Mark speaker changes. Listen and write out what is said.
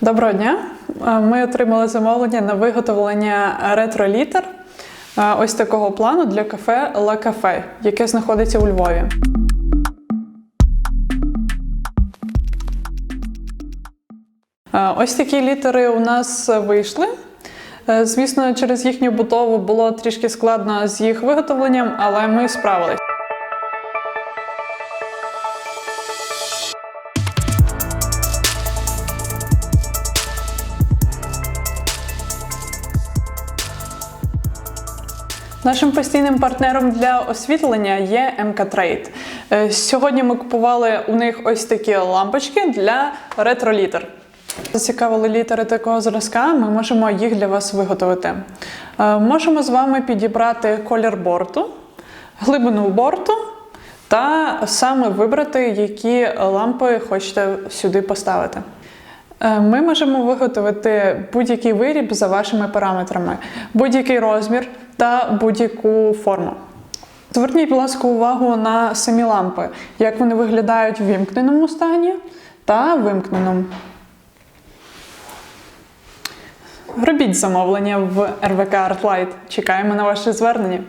Speaker 1: Доброго дня. Ми отримали замовлення на виготовлення ретро-літер ось такого плану для кафе Ла Кафе, яке знаходиться у Львові. Ось такі літери у нас вийшли. Звісно, через їхню будову було трішки складно з їх виготовленням, але ми справились. Нашим постійним партнером для освітлення є МК Трейд. Е, Сьогодні ми купували у них ось такі лампочки для ретро-літер. Зацікавили літери такого зразка, ми можемо їх для вас виготовити. Е, Можемо з вами підібрати колір борту, глибину борту та саме вибрати, які лампи хочете сюди поставити. Е, Ми можемо виготовити будь-який виріб за вашими параметрами, будь-який розмір та будь-яку форму. Зверніть, будь ласка, увагу на самі лампи, як вони виглядають в вімкненому стані та вимкненому. Робіть замовлення в РВК Artlight. Чекаємо на ваші звернення.